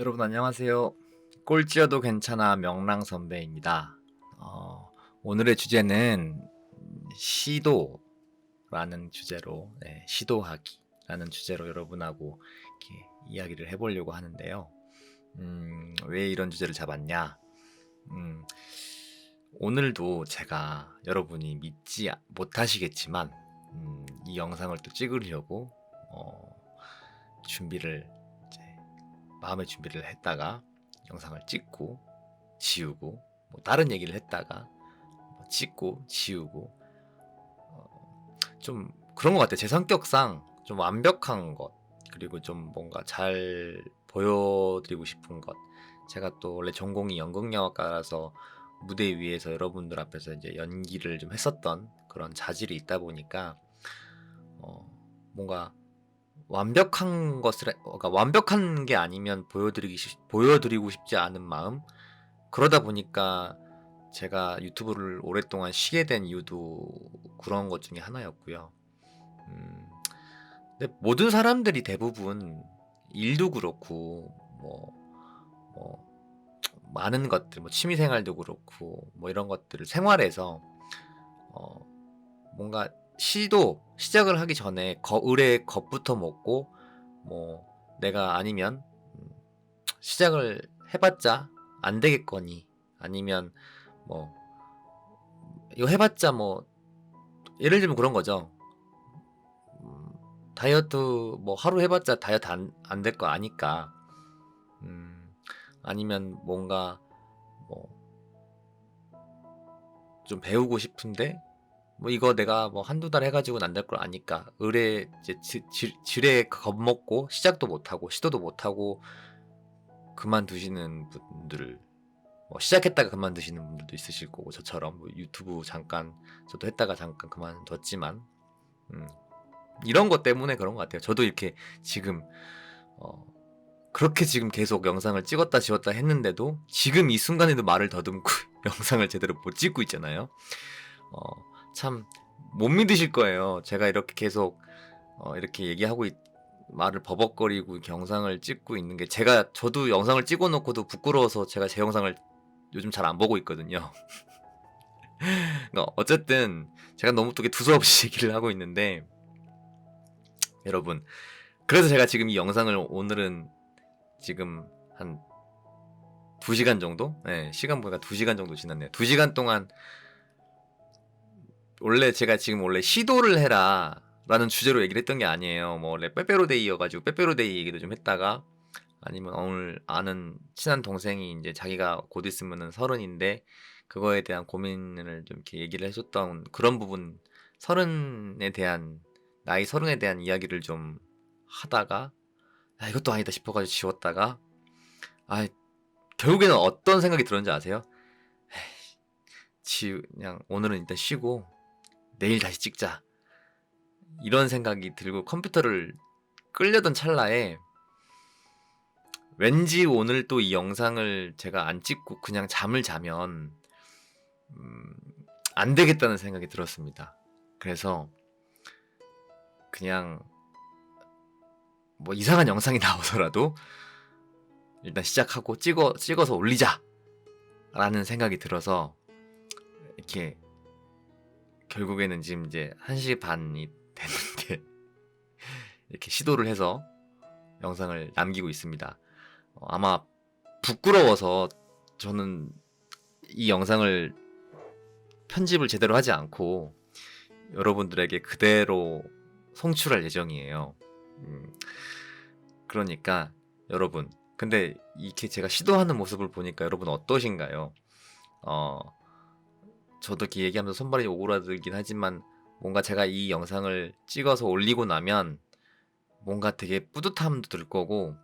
여러분 안녕하세요. 꼴찌여도 괜찮아 명랑 선배입니다. 어, 오늘의 주제는 시도라는 주제로 네, 시도하기라는 주제로 여러분하고 이렇게 이야기를 해보려고 하는데요. 음, 왜 이런 주제를 잡았냐? 음, 오늘도 제가 여러분이 믿지 못하시겠지만 음, 이 영상을 또 찍으려고 어, 준비를 마음의 준비를 했다가 영상을 찍고 지우고 뭐 다른 얘기를 했다가 뭐 찍고 지우고 어, 좀 그런 것 같아요. 제 성격상 좀 완벽한 것 그리고 좀 뭔가 잘 보여드리고 싶은 것 제가 또 원래 전공이 연극영화과라서 무대 위에서 여러분들 앞에서 이제 연기를 좀 했었던 그런 자질이 있다 보니까 어, 뭔가 완벽한 것을 그러니까 완벽한 게 아니면 보여드리기 싶- 보여드리고 싶지 않은 마음 그러다 보니까 제가 유튜브를 오랫동안 쉬게 된 이유도 그런 것 중에 하나였고요. 음, 근데 모든 사람들이 대부분 일도 그렇고 뭐, 뭐 많은 것들, 뭐 취미 생활도 그렇고 뭐 이런 것들을 생활에서 어, 뭔가 시도 시작을 하기 전에 거울에 겁부터 먹고 뭐 내가 아니면 음, 시작을 해봤자 안 되겠거니 아니면 뭐 이거 해봤자 뭐 예를 들면 그런 거죠. 음, 다이어트 뭐 하루 해봤자 다이어트 안안될거 아니까 음, 아니면 뭔가 뭐 좀 배우고 싶은데 뭐 이거 내가 뭐 한두 달 해가지고는 안 될 걸 아니까 의뢰 이제 지, 지, 지레 겁먹고 시작도 못하고 시도도 못하고 그만두시는 분들 뭐 시작했다가 그만두시는 분들도 있으실 거고 저처럼 뭐 유튜브 잠깐 저도 했다가 잠깐 그만뒀지만 음, 이런 것 때문에 그런 것 같아요. 저도 이렇게 지금 어, 그렇게 지금 계속 영상을 찍었다 지웠다 했는데도 지금 이 순간에도 말을 더듬고 영상을 제대로 못 찍고 있잖아요. 어, 참 못 믿으실 거예요. 제가 이렇게 계속 어, 이렇게 얘기하고 있- 말을 버벅거리고 영상을 찍고 있는 게 제가 저도 영상을 찍어 놓고도 부끄러워서 제가 제 영상을 요즘 잘 안 보고 있거든요. 그러니까 어쨌든 제가 너무 또 이렇게 두서없이 얘기를 하고 있는데 여러분 그래서 제가 지금 이 영상을 오늘은 지금 한 2시간 정도? 네, 시간 보니까 2시간 정도 지났네요. 2시간 동안 원래 제가 지금 원래 시도를 해라 라는 주제로 얘기를 했던 게 아니에요. 뭐 원래 빼빼로데이여가지고 빼빼로데이 얘기도 좀 했다가 아니면 오늘 아는 친한 동생이 이제 자기가 곧 있으면은 서른인데 그거에 대한 고민을 좀 이렇게 얘기를 해줬던 그런 부분 서른에 대한 나이 서른에 대한 이야기를 좀 하다가 아 이것도 아니다 싶어가지고 지웠다가 아 결국에는 어떤 생각이 들었는지 아세요? 에이, 지 그냥 오늘은 일단 쉬고 내일 다시 찍자 이런 생각이 들고 컴퓨터를 끌려던 찰나에 왠지 오늘 또 이 영상을 제가 안 찍고 그냥 잠을 자면 음, 안 되겠다는 생각이 들었습니다. 그래서 그냥 뭐 이상한 영상이 나오더라도 일단 시작하고 찍어 찍어서 올리자 라는 생각이 들어서 이렇게 결국에는 지금 이제 1시 반이 됐는데 이렇게 시도를 해서 영상을 남기고 있습니다. 어, 아마 부끄러워서 저는 이 영상을 편집을 제대로 하지 않고 여러분들에게 그대로 송출할 예정이에요. 음, 그러니까 여러분, 근데 이렇게 제가 시도하는 모습을 보니까 여러분 어떠신가요? 어, 저도 이렇게 얘기하면서 손발이 오그라들긴 하지만 뭔가 제가 이 영상을 찍어서 올리고 나면 뭔가 되게 뿌듯함도 들 거고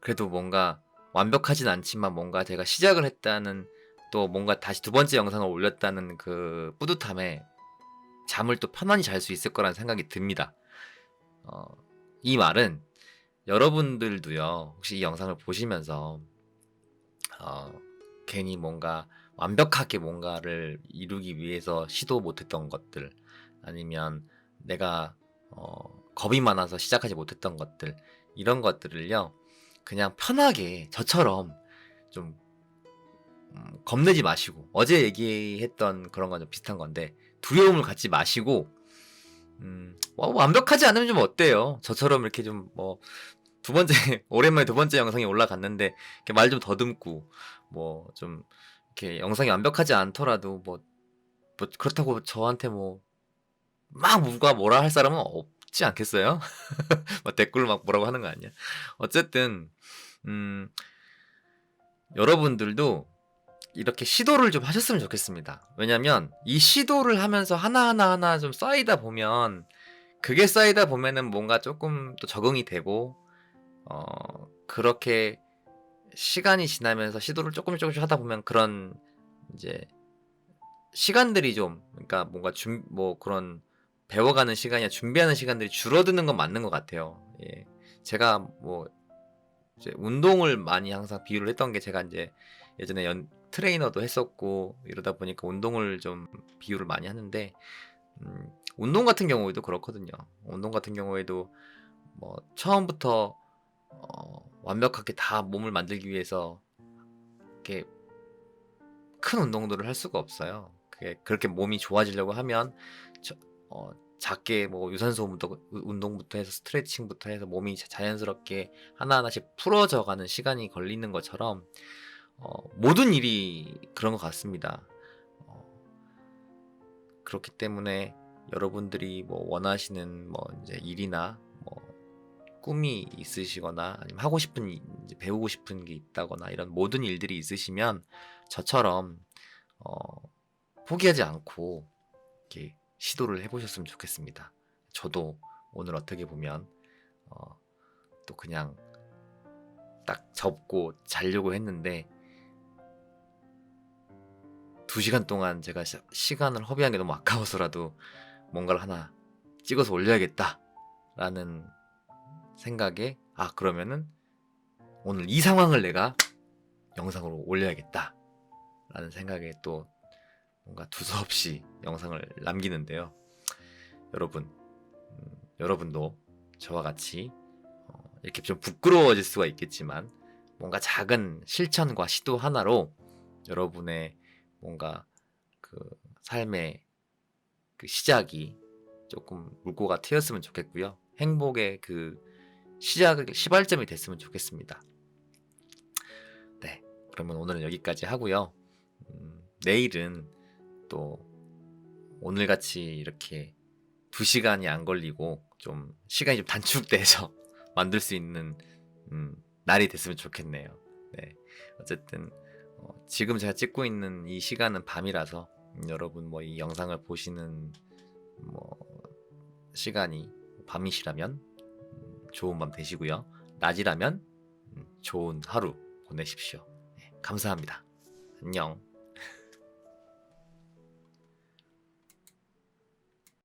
그래도 뭔가 완벽하진 않지만 뭔가 제가 시작을 했다는 또 뭔가 다시 두 번째 영상을 올렸다는 그 뿌듯함에 잠을 또 편안히 잘 수 있을 거라는 생각이 듭니다. 어, 이 말은 여러분들도요, 혹시 이 영상을 보시면서, 어, 괜히 뭔가 완벽하게 뭔가를 이루기 위해서 시도 못했던 것들, 아니면 내가, 어, 겁이 많아서 시작하지 못했던 것들, 이런 것들을요, 그냥 편하게 저처럼 좀 음, 겁내지 마시고 어제 얘기했던 그런 건 좀 비슷한 건데 두려움을 갖지 마시고 음, 뭐 완벽하지 않으면 좀 어때요? 저처럼 이렇게 좀 뭐 두 번째 오랜만에 두 번째 영상이 올라갔는데 말 좀 더듬고 뭐 좀 이렇게 영상이 완벽하지 않더라도 뭐, 뭐 그렇다고 저한테 뭐 막 누가 뭐라 할 사람은 없지 않겠어요? 뭐 댓글로 막 뭐라고 하는 거 아니야? 어쨌든 음, 여러분들도 이렇게 시도를 좀 하셨으면 좋겠습니다. 왜냐면 이 시도를 하면서 하나하나 하나 좀 쌓이다 보면 그게 쌓이다 보면은 뭔가 조금 또 적응이 되고 어 그렇게 시간이 지나면서 시도를 조금씩 조금씩 하다 보면 그런 이제 시간들이 좀 그러니까 뭔가 준 뭐 그런 배워가는 시간이나 준비하는 시간들이 줄어드는 건 맞는 것 같아요. 예. 제가 뭐 이제 운동을 많이 항상 비유를 했던 게 제가 이제 예전에 연 트레이너도 했었고 이러다 보니까 운동을 좀 비유를 많이 하는데 음, 운동 같은 경우에도 그렇거든요. 운동 같은 경우에도 뭐 처음부터 어, 완벽하게 다 몸을 만들기 위해서 이렇게 큰 운동들을 할 수가 없어요. 그게 그렇게 몸이 좋아지려고 하면 저, 어, 작게 뭐 유산소부터 운동부터 해서 스트레칭부터 해서 몸이 자- 자연스럽게 하나하나씩 풀어져 가는 시간이 걸리는 것처럼 어, 모든 일이 그런 것 같습니다. 어, 그렇기 때문에 여러분들이 뭐 원하시는 뭐 이제 일이나 뭐 꿈이 있으시거나 아니면 하고 싶은 배우고 싶은 게 있다거나 이런 모든 일들이 있으시면 저처럼 어, 포기하지 않고 이렇게 시도를 해보셨으면 좋겠습니다. 저도 오늘 어떻게 보면 어, 또 그냥 딱 접고 자려고 했는데 두 시간 동안 제가 시, 시간을 허비한 게 너무 아까워서라도 뭔가를 하나 찍어서 올려야겠다라는 생각에 아 그러면은 오늘 이 상황을 내가 영상으로 올려야겠다 라는 생각에 또 뭔가 두서없이 영상을 남기는데요. 여러분, 음, 여러분도 저와 같이 어, 이렇게 좀 부끄러워질 수가 있겠지만 뭔가 작은 실천과 시도 하나로 여러분의 뭔가 그 삶의 그 시작이 조금 물꼬가 트였으면 좋겠고요. 행복의 그 시작 시발점이 됐으면 좋겠습니다. 네, 그러면 오늘은 여기까지 하고요. 음, 내일은 또 오늘 같이 이렇게 두 시간이 안 걸리고 좀 시간이 좀 단축돼서 만들 수 있는 음, 날이 됐으면 좋겠네요. 네, 어쨌든 어, 지금 제가 찍고 있는 이 시간은 밤이라서 음, 여러분 뭐 이 영상을 보시는 뭐 시간이 밤이시라면 음, 좋은 밤 되시고요. 낮이라면 음, 좋은 하루 보내십시오. 네, 감사합니다. 안녕.